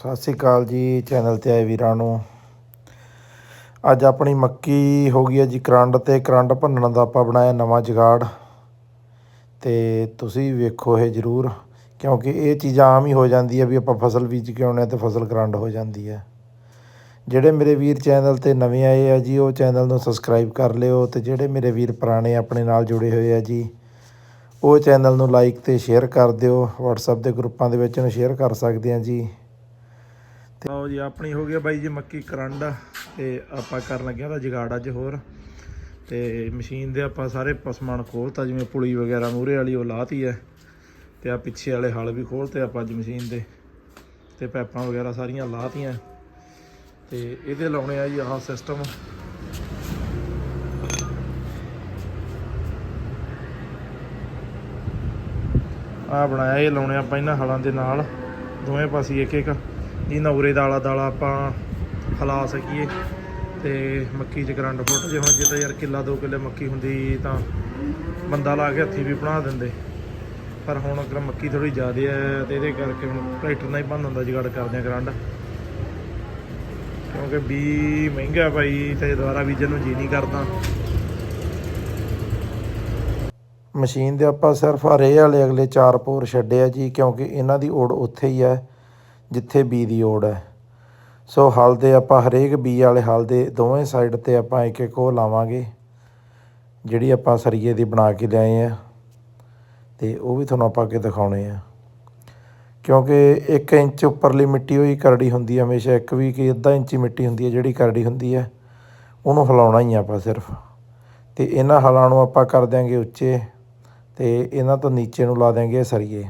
ਸਤਿ ਸ੍ਰੀ ਅਕਾਲ ਜੀ, ਚੈਨਲ ਤੇ ਆਏ ਵੀਰਾਂ ਨੂੰ। ਅੱਜ ਆਪਣੀ ਮੱਕੀ ਹੋ ਗਈ ਹੈ ਜੀ ਕਰੰਡ ਤੇ, ਕਰੰਡ ਭੰਨਣ ਦਾ ਆਪਾਂ ਬਣਾਇਆ ਨਵਾਂ ਜਗਾੜ। ਤੇ ਤੁਸੀਂ ਵੇਖੋ ਇਹ ਜ਼ਰੂਰ, ਕਿਉਂਕਿ ਇਹ ਚੀਜ਼ਾਂ ਆਮ ਹੀ ਹੋ ਜਾਂਦੀ ਹੈ ਵੀ ਆਪਾਂ ਫਸਲ ਬੀਜ ਕੇ ਆਉਂਦੇ ਹਾਂ ਤੇ ਫਸਲ ਕਰੰਡ ਹੋ ਜਾਂਦੀ ਹੈ। ਜਿਹੜੇ ਮੇਰੇ ਵੀਰ ਚੈਨਲ ਤੇ ਨਵੇਂ ਆਏ ਆ ਜੀ, ਉਹ ਚੈਨਲ ਨੂੰ ਸਬਸਕ੍ਰਾਈਬ ਕਰ ਲਿਓ ਤੇ ਜਿਹੜੇ ਮੇਰੇ ਵੀਰ ਪੁਰਾਣੇ ਆਪਣੇ ਨਾਲ ਜੁੜੇ ਹੋਏ ਆ ਜੀ, ਉਹ ਚੈਨਲ ਨੂੰ ਲਾਈਕ ਤੇ ਸ਼ੇਅਰ ਕਰ ਦਿਓ। WhatsApp ਦੇ ਗਰੁੱਪਾਂ ਦੇ ਵਿੱਚ ਇਹਨੂੰ ਸ਼ੇਅਰ ਕਰ ਸਕਦੇ ਆ ਜੀ। ਲਓ ਜੀ, ਆਪਣੀ ਹੋ ਗਈ ਬਾਈ ਜੀ ਮੱਕੀ ਕਰੰਡ ਤੇ ਆਪਾਂ ਕਰਨ ਲੱਗੇ ਉਹਦਾ ਜਗਾੜ ਅੱਜ ਹੋਰ। ਤੇ ਮਸ਼ੀਨ ਦੇ ਆਪਾਂ ਸਾਰੇ ਪਸਮਾਨ ਖੋਲਤਾ, ਜਿਵੇਂ ਪੁਲੀ ਵਗੈਰਾ ਮੂਰੇ ਵਾਲੀ ਉਹ ਲਾਤੀ ਹੈ ਤੇ ਆ ਪਿੱਛੇ ਵਾਲੇ ਹਲ ਵੀ ਖੋਲਤੇ ਆਪਾਂ ਅੱਜ ਮਸ਼ੀਨ ਦੇ। ਤੇ ਪੈਪਾਂ ਵਗੈਰਾ ਸਾਰੀਆਂ ਲਾਤੀਆਂ। ਤੇ ਇਹਦੇ ਲਾਉਣੇ ਆ ਜੀ ਆਹ ਸਿਸਟਮ ਆ ਬਣਾਇਆ, ਇਹ ਲਾਉਣੇ ਆਪਾਂ ਇਹਨਾਂ ਹਲਾਂ ਦੇ ਨਾਲ। ਦੋਵੇਂ ਪਾਸੇ ਇੱਕ ਇੱਕ ਜਿਹਨਾਂ ਉਰੇ ਦਾਲਾ ਦਾਲਾ ਆਪਾਂ ਹਿਲਾ ਸਕੀਏ ਤੇ ਮੱਕੀ 'ਚ ਕਰੰਟ ਫੁੱਟ ਜੇ ਹੁਣ ਜਿੱਦਾਂ ਯਾਰ ਕਿੱਲਾ ਦੋ ਕਿੱਲੇ ਮੱਕੀ ਹੁੰਦੀ ਤਾਂ ਬੰਦਾ ਲਾ ਕੇ ਹੱਥੀ ਵੀ ਬਣਾ ਦਿੰਦੇ। ਪਰ ਹੁਣ ਅਗਰ ਮੱਕੀ ਥੋੜੀ ਜ਼ਿਆਦੇ ਹੈ ਤੇ ਇਹਦੇ ਕਰਕੇ ਹੁਣ ਟਰੈਕਟਰ ਨਾਲ ਹੀ ਬੰਨ ਹੁੰਦਾ, ਜੁਗਾੜ ਕਰਦੇ ਆ ਕਰੰਟ ਕਿਉਂਕਿ ਬੀ ਮਹਿੰਗਾ ਭਾਈ ਤੇ ਦੁਬਾਰਾ ਬੀਜਣ ਨੂੰ ਜੀ ਨਹੀਂ ਕਰਦਾ। ਮਸ਼ੀਨ ਦੇ ਆਪਾਂ ਸਿਰਫ ਹਰੇ ਵਾਲੇ ਅਗਲੇ ਚਾਰ ਪੋਰ ਛੱਡੇ ਆ ਜੀ, ਕਿਉਂਕਿ ਇਹਨਾਂ ਦੀ ਓੜ ਉੱਥੇ ਹੀ ਹੈ ਜਿੱਥੇ ਬੀ ਦੀ ਓੜ ਹੈ। ਸੋ ਹਲ ਦੇ ਆਪਾਂ ਹਰੇਕ ਬੀ ਵਾਲੇ ਹਲ ਦੇ ਦੋਵੇਂ ਸਾਈਡ ਤੇ ਆਪਾਂ ਇੱਕ ਇੱਕ ਉਹ ਲਾਵਾਂਗੇ, ਜਿਹੜੀ ਆਪਾਂ ਸਰੀਏ ਦੀ ਬਣਾ ਕੇ ਲਿਆਏ ਆ। ਤੇ ਉਹ ਵੀ ਤੁਹਾਨੂੰ ਆਪਾਂ ਅੱਗੇ ਦਿਖਾਉਣੇ ਆ। ਕਿਉਂਕਿ 1 ਇੰਚ ਉੱਪਰਲੀ ਮਿੱਟੀ ਹੋਈ ਕਰੜੀ ਹੁੰਦੀ ਹੈ ਹਮੇਸ਼ਾ, ਇੱਕ ਵੀ ਕਿ ਅੱਧਾ ਇੰਚੀ ਮਿੱਟੀ ਹੁੰਦੀ ਹੈ ਜਿਹੜੀ ਕਰੜੀ ਹੁੰਦੀ ਹੈ ਉਹਨੂੰ ਹਿਲਾਉਣਾ ਹੀ ਆ ਆਪਾਂ ਸਿਰਫ। ਤੇ ਇਹਨਾਂ ਹਲਾਂ ਨੂੰ ਆਪਾਂ ਕਰ ਦਿਆਂਗੇ ਉੱਚੇ, ਤੇ ਇਹਨਾਂ ਤੋਂ ਨੀਚੇ ਨੂੰ ਲਾ ਦਿਆਂਗੇ ਸਰੀਏ।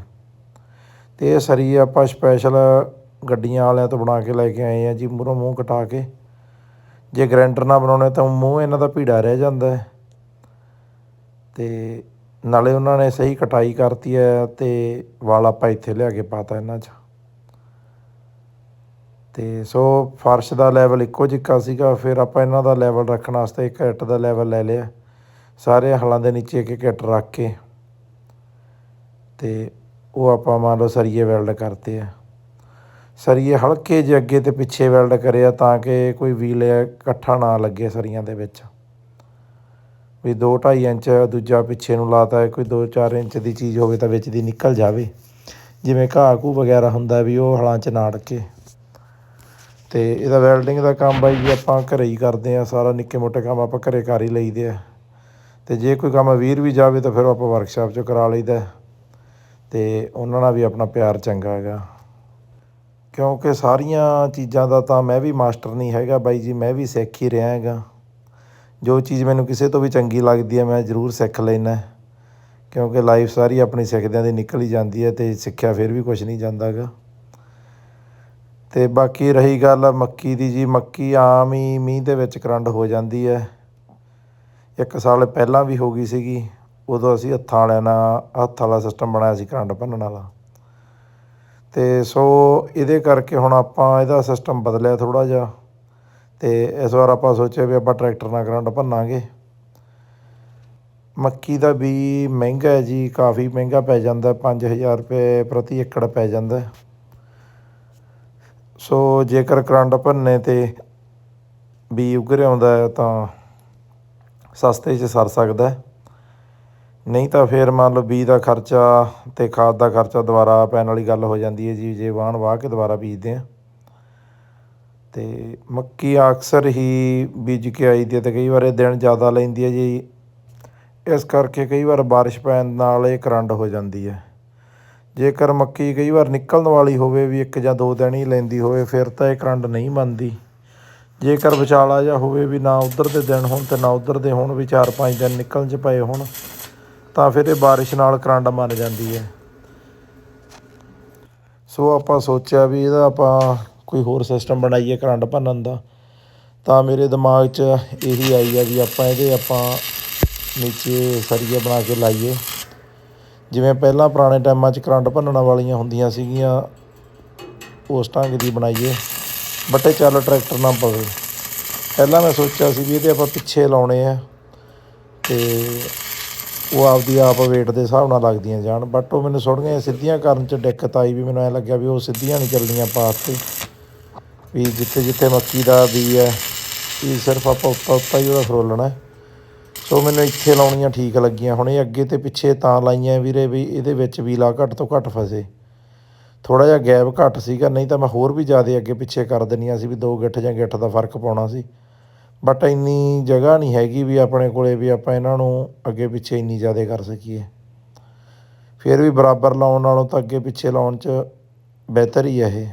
ਤੇ ਇਹ ਸਰੀਏ ਆਪਾਂ ਸਪੈਸ਼ਲ ਗੱਡੀਆਂ ਵਾਲਿਆਂ ਤੋਂ ਬਣਾ ਕੇ ਲੈ ਕੇ ਆਏ ਆ ਜੀ, ਮੂਹਰੋਂ ਮੂੰਹ ਕਟਾ ਕੇ। ਜੇ ਗ੍ਰੈਂਡਰ ਨਾਲ ਬਣਾਉਣੇ ਤਾਂ ਮੂੰਹ ਇਹਨਾਂ ਦਾ ਭੀੜਾ ਰਹਿ ਜਾਂਦਾ ਹੈ। ਤੇ ਨਾਲੇ ਉਹਨਾਂ ਨੇ ਸਹੀ ਕਟਾਈ ਕਰਤੀ ਹੈ ਤੇ ਵਾਲ ਆਪਾਂ ਇੱਥੇ ਲਿਆ ਕੇ ਪਾਤਾ ਇਹਨਾਂ 'ਚ। ਤੇ ਸੋ ਫਰਸ਼ ਦਾ ਲੈਵਲ ਇੱਕੋ ਜਿਹਾ ਸੀਗਾ, ਫਿਰ ਆਪਾਂ ਇਹਨਾਂ ਦਾ ਲੈਵਲ ਰੱਖਣ ਵਾਸਤੇ ਇੱਕ ਇੱਟ ਦਾ ਲੈਵਲ ਲੈ ਲਿਆ। ਸਾਰੇ ਹਲਾਂ ਦੇ ਨੀਚੇ ਇੱਕ ਇੱਕ ਇੱਟ ਰੱਖ ਕੇ। ਤੇ ਉਹ ਆਪਾਂ ਮੰਨ ਲਓ ਸਰੀਏ ਵੈਲਡ ਕਰਤੇ ਆ। ਸਰੀਏ ਹਲਕੇ ਜਿਹੇ ਅੱਗੇ ਤੇ ਪਿੱਛੇ ਵੈਲਡ ਕਰਿਆ ਤਾਂ ਕਿ ਕੋਈ ਵੀਲ ਇਕੱਠਾ ਨਾ ਲੱਗੇ ਸਰੀਆਂ ਦੇ ਵਿੱਚ। ਵੀ 2.5 ਇੰਚ ਦੂਜਾ ਪਿੱਛੇ ਨੂੰ ਲਾਤਾ ਹੈ, ਕੋਈ 2-4 ਇੰਚ ਦੀ ਚੀਜ਼ ਹੋਵੇ ਤਾਂ ਵਿੱਚ ਦੀ ਨਿਕਲ ਜਾਵੇ। ਜਿਵੇਂ ਘਾਹ ਘੂ ਵਗੈਰਾ ਹੁੰਦਾ ਵੀ ਉਹ ਹਲਾਂ 'ਚ ਨਾ ਅੜਕੇ ਤੇ ਇਹਦਾ ਵੈਲਡਿੰਗ ਦਾ ਕੰਮ ਬਾਈ ਜੀ ਆਪਾਂ ਘਰੇ ਹੀ ਕਰਦੇ ਆ, ਸਾਰਾ ਨਿੱਕੇ ਮੋਟੇ ਕੰਮ ਆਪਾਂ ਘਰੇ ਕਰ ਹੀ ਲਈਦੇ ਆ। ਤੇ ਜੇ ਕੋਈ ਕੰਮ ਵੀਰ ਵੀ ਜਾਵੇ ਤਾਂ ਫਿਰ ਆਪਾਂ ਵਰਕਸ਼ਾਪ 'ਚੋਂ ਕਰਾ ਲਈਦਾ। ਅਤੇ ਉਹਨਾਂ ਨਾਲ ਵੀ ਆਪਣਾ ਪਿਆਰ ਚੰਗਾ ਹੈਗਾ। ਕਿਉਂਕਿ ਸਾਰੀਆਂ ਚੀਜ਼ਾਂ ਦਾ ਤਾਂ ਮੈਂ ਵੀ ਮਾਸਟਰ ਨਹੀਂ ਹੈਗਾ ਬਾਈ ਜੀ, ਮੈਂ ਵੀ ਸਿੱਖ ਹੀ ਰਿਹਾ ਹੈਗਾ। ਜੋ ਚੀਜ਼ ਮੈਨੂੰ ਕਿਸੇ ਤੋਂ ਵੀ ਚੰਗੀ ਲੱਗਦੀ ਹੈ, ਮੈਂ ਜ਼ਰੂਰ ਸਿੱਖ ਲੈਣਾ ਕਿਉਂਕਿ ਲਾਈਫ ਸਾਰੀ ਆਪਣੀ ਸਿੱਖਦਿਆਂ ਦੀ ਨਿਕਲ ਹੀ ਜਾਂਦੀ ਹੈ ਤੇ ਸਿੱਖਿਆ ਫਿਰ ਵੀ ਕੁਝ ਨਹੀਂ ਜਾਂਦਾ ਜਾਂਦਾਗਾ ਤੇ ਬਾਕੀ ਰਹੀ ਗੱਲ ਮੱਕੀ ਦੀ ਜੀ, ਮੱਕੀ ਆਮ ਹੀ ਮੀਂਹ ਦੇ ਵਿੱਚ ਕਰੰਡ ਹੋ ਜਾਂਦੀ ਹੈ। ਇੱਕ ਸਾਲ ਪਹਿਲਾਂ ਵੀ ਹੋ ਗਈ ਸੀਗੀ। ਉਦੋਂ ਅਸੀਂ ਹੱਥਾਂ ਵਾਲਿਆਂ ਨਾਲ, ਹੱਥ ਵਾਲਾ ਸਿਸਟਮ ਬਣਾਇਆ ਸੀ ਕਰੰਟ ਭੰਨਣ ਵਾਲਾ। ਤੇ ਸੋ ਇਹਦੇ ਕਰਕੇ ਹੁਣ ਆਪਾਂ ਇਹਦਾ ਸਿਸਟਮ ਬਦਲਿਆ ਥੋੜਾ ਜਿਹਾ। ਤੇ ਇਸ ਵਾਰ ਆਪਾਂ ਸੋਚਿਆ ਵੀ ਆਪਾਂ ਟਰੈਕਟਰ ਨਾਲ ਕਰੰਟ ਭੰਨਾਂਗੇ। ਮੱਕੀ ਦਾ ਵੀ ਮਹਿੰਗਾ ਹੈ ਜੀ, ਕਾਫੀ ਮਹਿੰਗਾ ਪੈ ਜਾਂਦਾ 5000 ਰੁਪਏ ਪ੍ਰਤੀ ਏਕੜ ਪੈ ਜਾਂਦਾ ਸੋ ਜੇਕਰ ਕਰੰਟ ਭੰਨੇ ਤੇ ਵੀ ਉਗਰ ਆਉਂਦਾ ਤਾਂ ਸਸਤੇ 'ਚ ਸਰ ਸਕਦਾ ਹੈ। ਨਹੀਂ ਤਾਂ ਫਿਰ ਮੰਨ ਲਓ ਬੀਜ ਦਾ ਖਰਚਾ ਤੇ ਖਾਦ ਦਾ ਖਰਚਾ ਦੁਬਾਰਾ ਪੈਣ ਵਾਲੀ ਗੱਲ ਹੋ ਜਾਂਦੀ ਹੈ ਜੀ, ਜੇ ਵਾਹਣ ਵਾਹ ਕੇ ਦੁਬਾਰਾ ਬੀਜਦੇ ਆ ਤੇ ਮੱਕੀ ਅਕਸਰ ਹੀ ਬੀਜ ਕੇ ਆਈ ਦੀ ਹੈ ਤੇ ਕਈ ਵਾਰ ਇਹ ਦਿਨ ਜ਼ਿਆਦਾ ਲੈਂਦੀ ਹੈ ਜੀ। ਇਸ ਕਰਕੇ ਕਈ ਵਾਰ ਬਾਰਿਸ਼ ਪੈਣ ਨਾਲ ਇਹ ਕਰੰਡ ਹੋ ਜਾਂਦੀ ਹੈ। ਜੇਕਰ ਮੱਕੀ ਕਈ ਵਾਰ ਨਿਕਲਣ ਵਾਲੀ ਹੋਵੇ ਵੀ ਇੱਕ ਜਾਂ ਦੋ ਦਿਨ ਹੀ ਲੈਂਦੀ ਹੋਵੇ, ਫਿਰ ਤਾਂ ਇਹ ਕਰੰਟ ਨਹੀਂ ਬਣਦੀ ਜੇਕਰ ਵਿਚਾਲਾ ਜਾਂ ਹੋਵੇ ਵੀ ਨਾ ਉਧਰ ਦੇ ਦਿਨ ਹੋਣ ਤੇ ਨਾ ਉਧਰ ਦੇ ਹੋਣ, ਵੀ 4-5 ਦਿਨ ਨਿਕਲਣ 'ਚ ਪਏ ਹੋਣ ਤਾਂ ਫਿਰ ਇਹ ਬਾਰਿਸ਼ ਨਾਲ ਕਰੰਟ ਮੰਨ ਜਾਂਦੀ ਹੈ। ਸੋ ਆਪਾਂ ਸੋਚਿਆ ਵੀ ਇਹਦਾ ਆਪਾਂ ਕੋਈ ਹੋਰ ਸਿਸਟਮ ਬਣਾਈਏ ਕਰੰਟ ਭੰਨਣ ਦਾ। ਤਾਂ ਮੇਰੇ ਦਿਮਾਗ 'ਚ ਇਹੀ ਆਈ ਆ ਵੀ ਆਪਾਂ ਇਹਦੇ ਆਪਾਂ ਨੀਚੇ ਸਰੀਏ ਬਣਾ ਕੇ ਲਾਈਏ। ਜਿਵੇਂ ਪਹਿਲਾਂ ਪੁਰਾਣੇ ਟਾਈਮਾਂ 'ਚ ਕਰੰਟ ਭੰਨਣ ਵਾਲੀਆਂ ਹੁੰਦੀਆਂ ਸੀਗੀਆਂ, ਉਸ ਢੰਗ ਦੀ ਬਣਾਈਏ। ਬਟੇ ਚੱਲ ਟਰੈਕਟਰ ਨਾ ਪਵੇ। ਪਹਿਲਾਂ ਮੈਂ ਸੋਚਿਆ ਸੀ ਵੀ ਇਹਦੇ ਆਪਾਂ ਪਿੱਛੇ ਲਾਉਣੇ ਆ ਤੇ ਉਹ ਆਪਦੀ ਆਪ weight ਦੇ ਹਿਸਾਬ ਨਾਲ ਲੱਗਦੀਆਂ ਜਾਣ। ਬਟ ਉਹ ਮੈਨੂੰ ਸੁੱਟੀਆਂ ਸਿੱਧੀਆਂ ਕਰਨ 'ਚ ਦਿੱਕਤ ਆਈ ਵੀ ਮੈਨੂੰ ਐ ਲੱਗਿਆ ਵੀ ਉਹ ਸਿੱਧੀਆਂ ਨਹੀਂ ਚੱਲਣੀਆਂ ਪਾਸ ਤੇ। ਵੀ ਜਿੱਥੇ ਜਿੱਥੇ ਮੱਕੀ ਦਾ ਬੀ ਹੈ ਵੀ ਸਿਰਫ ਆਪਾਂ ਉੱਤਾ ਉੱਤਾ ਹੀ ਉਹਦਾ ਫਰੋਲਣਾ ਹੈ। ਸੋ ਮੈਨੂੰ ਇੱਥੇ ਲਾਉਣੀਆਂ ਠੀਕ ਲੱਗੀਆਂ। ਹੁਣ ਇਹ ਅੱਗੇ ਤੇ ਪਿੱਛੇ ਤਾਂ ਲਾਈਆਂ ਵੀਰੇ ਵੀ ਇਹਦੇ ਵਿੱਚ ਵੀ ਲਾ ਘੱਟ ਤੋਂ ਘੱਟ ਫਸੇ। ਥੋੜਾ ਜਿਹਾ ਗੈਪ ਘੱਟ ਸੀਗਾ, ਨਹੀਂ ਤਾਂ ਮੈਂ ਹੋਰ ਵੀ ਜ਼ਿਆਦਾ ਅੱਗੇ ਪਿੱਛੇ ਕਰ ਦੇਣੀਆਂ ਸੀ ਵੀ ਦੋ ਗਿੱਠ ਜਾਂ ਗਿੱਠ ਦਾ ਫ਼ਰਕ ਪਾਉਣਾ ਸੀ। ਬਟ ਇੰਨੀ ਜਗ੍ਹਾ ਨਹੀਂ ਹੈਗੀ ਵੀ ਆਪਣੇ ਕੋਲੇ ਵੀ ਆਪਾਂ ਇਹਨਾਂ ਨੂੰ ਅੱਗੇ ਪਿੱਛੇ ਇੰਨੀ ਜ਼ਿਆਦਾ ਕਰ ਸਕੀਏ। ਫਿਰ ਵੀ ਬਰਾਬਰ ਲਾਉਣ ਨਾਲੋਂ ਤਾਂ ਅੱਗੇ ਪਿੱਛੇ ਲਾਉਣ 'ਚ ਬਿਹਤਰ ਹੀ ਹੈ ਇਹ।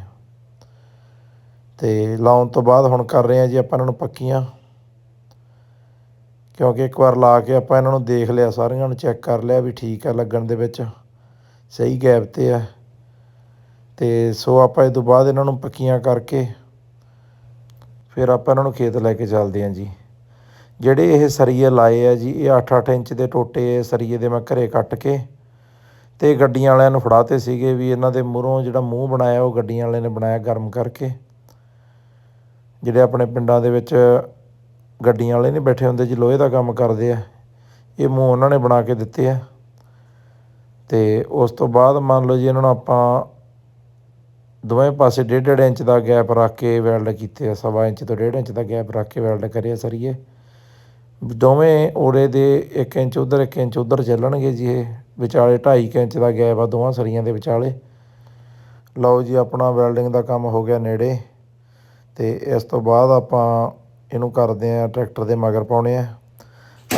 ਤੇ ਲਾਉਣ ਤੋਂ ਬਾਅਦ ਹੁਣ ਕਰ ਰਹੇ ਆ ਜੀ ਆਪਾਂ ਇਹਨਾਂ ਨੂੰ ਪੱਕੀਆਂ। ਕਿਉਂਕਿ ਇੱਕ ਵਾਰ ਲਾ ਕੇ ਆਪਾਂ ਇਹਨਾਂ ਨੂੰ ਦੇਖ ਲਿਆ, ਸਾਰਿਆਂ ਨੂੰ ਚੈੱਕ ਕਰ ਲਿਆ ਵੀ ਠੀਕ ਹੈ ਲੱਗਣ ਦੇ ਵਿੱਚ। ਸਹੀ ਗੈਪ ਤੇ ਆ। ਤੇ ਸੋ ਆਪਾਂ ਇਹ ਤੋਂ ਬਾਅਦ ਇਹਨਾਂ ਨੂੰ ਪੱਕੀਆਂ ਕਰਕੇ ਫਿਰ ਆਪਾਂ ਇਹਨਾਂ ਨੂੰ ਖੇਤ ਲੈ ਕੇ ਚੱਲਦੇ ਹਾਂ ਜੀ। ਜਿਹੜੇ ਇਹ ਸਰੀਏ ਲਾਏ ਆ ਜੀ, ਇਹ 8-8 ਇੰਚ ਦੇ ਟੋਟੇ ਸਰੀਏ ਦੇ ਮੈਂ ਘਰੇ ਕੱਟ ਕੇ ਤੇ ਗੱਡੀਆਂ ਵਾਲਿਆਂ ਨੂੰ ਫੜਾਤੇ ਸੀਗੇ ਵੀ ਇਹਨਾਂ ਦੇ ਮੂਹਰੋਂ ਜਿਹੜਾ ਮੂੰਹ ਬਣਾਇਆ ਉਹ ਗੱਡੀਆਂ ਵਾਲਿਆਂ ਨੇ ਬਣਾਇਆ ਗਰਮ ਕਰਕੇ। ਜਿਹੜੇ ਆਪਣੇ ਪਿੰਡਾਂ ਦੇ ਵਿੱਚ ਗੱਡੀਆਂ ਵਾਲੇ ਨਹੀਂ ਬੈਠੇ ਹੁੰਦੇ ਜੀ, ਲੋਹੇ ਦਾ ਕੰਮ ਕਰਦੇ ਆ, ਇਹ ਮੂੰਹ ਉਹਨਾਂ ਨੇ ਬਣਾ ਕੇ ਦਿੱਤੇ ਆ। ਤੇ ਉਸ ਤੋਂ ਬਾਅਦ ਮੰਨ ਲਓ ਜੀ ਇਹਨਾਂ ਨੂੰ ਆਪਾਂ ਦੋਵੇਂ ਪਾਸੇ ਡੇਢ ਡੇਢ ਇੰਚ ਦਾ ਗੈਪ ਰੱਖ ਕੇ ਵੈਲਡ ਕੀਤੇ ਆ, ਸਵਾ ਇੰਚ ਤੋਂ ਡੇਢ ਇੰਚ ਦਾ ਗੈਪ ਰੱਖ ਕੇ ਵੈਲਡ ਕਰੇ ਸਰੀਏ। ਦੋਵੇਂ ਓੜੇ ਦੇ 1 ਇੰਚ ਉਧਰ 1 ਇੰਚ ਉਧਰ ਚੱਲਣਗੇ ਜੀ ਇਹ। ਵਿਚਾਲੇ 2.5 ਇੰਚ ਦਾ ਗੈਪ ਆ, ਦੋਵਾਂ ਸਰੀਆਂ ਦੇ ਵਿਚਾਲੇ। ਲਓ ਜੀ, ਆਪਣਾ ਵੈਲਡਿੰਗ ਦਾ ਕੰਮ ਹੋ ਗਿਆ ਨੇੜੇ। ਤੇ ਇਸ ਤੋਂ ਬਾਅਦ ਆਪਾਂ ਇਹਨੂੰ ਕਰਦੇ ਆ ਟਰੈਕਟਰ ਦੇ ਮਗਰ ਪਾਉਣੇ ਆ।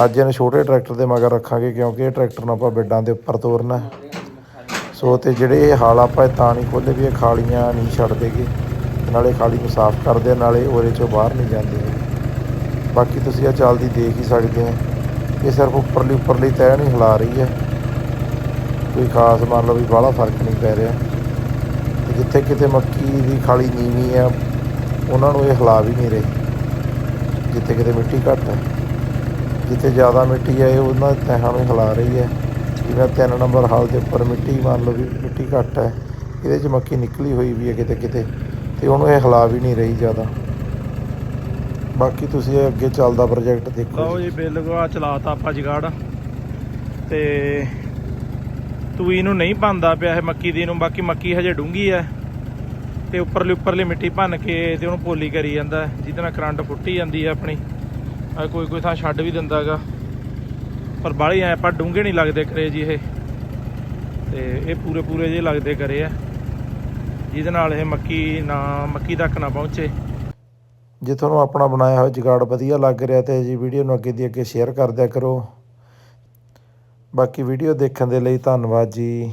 ਅੱਜ ਇਹਨੂੰ ਛੋਟੇ ਟਰੈਕਟਰ ਦੇ ਮਗਰ ਰੱਖਾਂਗੇ ਕਿਉਂਕਿ ਇਹ ਟਰੈਕਟਰ ਨੂੰ ਆਪਾਂ ਬੈੱਡਾਂ ਦੇ ਉੱਪਰ ਤੋਰਨਾ। ਸੋ ਤੇ ਜਿਹੜੇ ਇਹ ਹਾਲ ਆਪਾਂ ਇਹ ਤਾਂ ਨਹੀਂ ਖੋਲੇ ਵੀ ਇਹ ਖਾਲੀਆਂ ਨਹੀਂ ਛੱਡ ਦੇਗੇ ਤੇ ਨਾਲੇ ਖਾਲੀ ਨੂੰ ਸਾਫ਼ ਕਰਦੇ ਆ, ਨਾਲੇ ਉਹਦੇ ਚੋਂ ਬਾਹਰ ਨਹੀਂ ਜਾਂਦੇ ਹੈਗੇ। ਬਾਕੀ ਤੁਸੀਂ ਇਹ ਚੱਲਦੀ ਦੇਖ ਹੀ ਸਕਦੇ ਆ ਇਹ ਸਿਰਫ ਉੱਪਰਲੀ ਉੱਪਰਲੀ ਤੈਅ ਨਹੀਂ ਹਿਲਾ ਰਹੀ ਹੈ। ਕੋਈ ਖਾਸ ਮੰਨ ਲਓ ਵੀ ਬਾਹਲਾ ਫ਼ਰਕ ਨਹੀਂ ਪੈ ਰਿਹਾ। ਤੇ ਜਿੱਥੇ ਕਿਤੇ ਮੱਕੀ ਦੀ ਖਾਲੀ ਨੀਵੀਂ ਆ ਉਹਨਾਂ ਨੂੰ ਇਹ ਹਿਲਾ ਵੀ ਨਹੀਂ ਰਹੀ। ਜਿੱਥੇ ਕਿਤੇ ਮਿੱਟੀ ਘੱਟ ਹੈ ਜਿੱਥੇ ਜ਼ਿਆਦਾ ਮਿੱਟੀ ਹੈ ਇਹ ਉਹਨਾਂ ਤਹਿਾਂ ਨੂੰ ਹਿਲਾ ਰਹੀ ਹੈ। ਜਿਵੇਂ ਤਿੰਨ ਨੰਬਰ ਹਾਲ ਦੇ ਉੱਪਰ ਮਿੱਟੀ ਮੰਨ ਲਓ ਵੀ ਮਿੱਟੀ ਘੱਟ ਹੈ ਇਹਦੇ 'ਚ ਮੱਕੀ ਨਿਕਲੀ ਹੋਈ ਵੀ ਹੈ ਕਿਤੇ ਕਿਤੇ ਤੇ ਉਹਨੂੰ ਇਹ ਹਿਲਾ ਵੀ ਨਹੀਂ ਰਹੀ ਜ਼ਿਆਦਾ। ਬਾਕੀ ਤੁਸੀਂ ਇਹ ਅੱਗੇ ਚੱਲਦਾ ਪ੍ਰੋਜੈਕਟ ਦੇਖੋ ਲਓ ਜੀ ਬਿੱਲ ਗਵਾ ਚਲਾਤਾ ਆਪਾਂ ਜਗਾੜ। ਤੇ ਤੂਈ ਨੂੰ ਨਹੀਂ ਪਾਉਂਦਾ ਪਿਆ ਇਹ ਮੱਕੀ ਦੀ ਨੂੰ ਬਾਕੀ ਮੱਕੀ ਹਜੇ ਡੂੰਗੀ ਐ ਤੇ ਉੱਪਰਲੀ ਉੱਪਰਲੀ ਮਿੱਟੀ ਭੰਨ ਕੇ ਤੇ ਉਹਨੂੰ ਪੋਲੀ ਕਰੀ ਜਾਂਦਾ ਹੈ, ਜਿਹਦੇ ਨਾਲ ਕਰੰਟ ਫੁੱਟੀ ਜਾਂਦੀ ਹੈ ਆਪਣੀ। ਆ ਕੋਈ ਕੋਈ ਥਾਂ ਛੱਡ ਵੀ ਦਿੰਦਾਗਾ ਪਰ ਬਾਹਲੀ ਐ ਆਪਾਂ ਡੂੰਘੇ ਨਹੀਂ ਲੱਗਦੇ ਕਰੇ ਜੀ ਇਹ। ਤੇ ਇਹ ਪੂਰੇ ਪੂਰੇ ਜੇ ਲੱਗਦੇ ਕਰੇ ਆ। ਜਿਹਦੇ ਨਾਲ ਇਹ ਮੱਕੀ ਨਾ, ਮੱਕੀ ਤੱਕ ਨਾ ਪਹੁੰਚੇ। ਜੇ ਤੁਹਾਨੂੰ ਆਪਣਾ ਬਣਾਇਆ ਹੋਇਆ ਜੁਗਾੜ ਵਧੀਆ ਲੱਗ ਰਿਹਾ ਤੇ ਜੀ ਵੀਡੀਓ ਨੂੰ ਅੱਗੇ ਦੀ ਅੱਗੇ ਸ਼ੇਅਰ ਕਰ ਦਿਆ ਕਰੋ। ਬਾਕੀ ਵੀਡੀਓ ਦੇਖਣ ਦੇ ਲਈ ਧੰਨਵਾਦ ਜੀ।